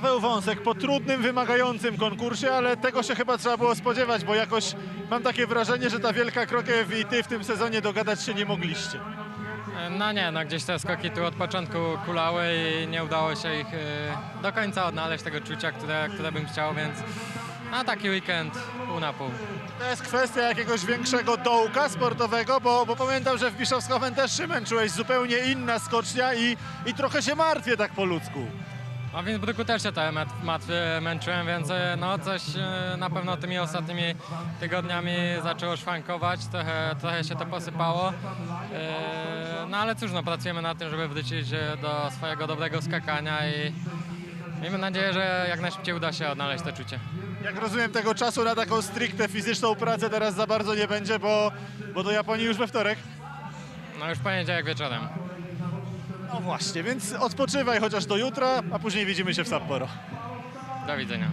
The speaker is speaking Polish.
Paweł Wąsek po trudnym, wymagającym konkursie, ale tego się chyba trzeba było spodziewać, bo jakoś mam takie wrażenie, że ta wielka krokiew i ty w tym sezonie dogadać się nie mogliście. No nie, no gdzieś te skoki tu od początku kulały i nie udało się ich e, do końca odnaleźć tego czucia, które, które bym chciał, więc na taki weekend pół na pół. To jest kwestia jakiegoś większego dołka sportowego, bo, bo pamiętam, że w Bischofshofen też się męczyłeś, zupełnie inna skocznia i, i trochę się martwię tak po ludzku. A w Innsbrucku też się met- mat- męczyłem, więc e, no coś e, na pewno tymi ostatnimi tygodniami zaczęło szwankować, trochę, trochę się to posypało. E, No ale cóż, no pracujemy nad tym, żeby wrócić do swojego dobrego skakania i miejmy nadzieję, że jak najszybciej uda się odnaleźć to czucie. Jak rozumiem, tego czasu na taką stricte fizyczną pracę teraz za bardzo nie będzie, bo, bo do Japonii już we wtorek. No już poniedziałek wieczorem. No właśnie, więc odpoczywaj chociaż do jutra, a później widzimy się w Sapporo. Do widzenia.